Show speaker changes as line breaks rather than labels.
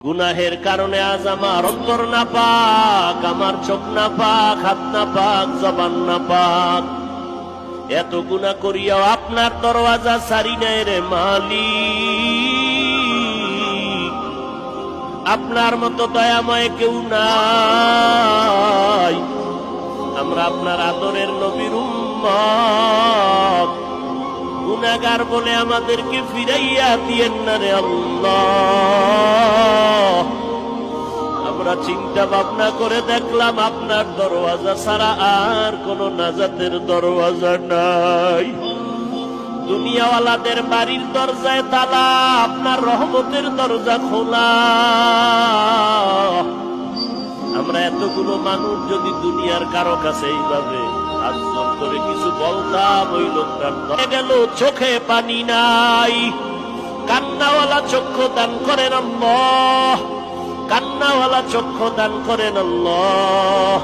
গুনাহের কারণে আজ আমার অন্তর না পাক আমার চোখ না পাক হাত না পাক জবান না পাক এত গুণা করিয়াও আপনার দরওয়াজা সারি নাই রে মালি আপনার মতো দয়াময় কেউ নাই। আমরা আপনার আদরের নবীর গুনাগার বলে আমাদেরকে ফিরাইয়া দিয়েন না রে আল্লাহ। আমরা চিন্তা ভাবনা করে দেখলাম আপনার দরওয়াজা ছাড়া আর কোন নাজাতের দরওয়াজা নাই। দুনিয়াওয়ালাদের বাড়ির দরজায় তালা, আপনার রহমতের দরজা খোলা। আমরা এতগুলো মানুষ যদি দুনিয়ার কারও কাছে এইভাবে আজম করে কিছু বলতাম, ওই লোকটার গেল, চোখে পানি নাই। কান্নাওয়ালা চক্ষু দান করেন আল্লাহ। কান্নাওয়ালা চক্ষু দান করেন আল্লাহ।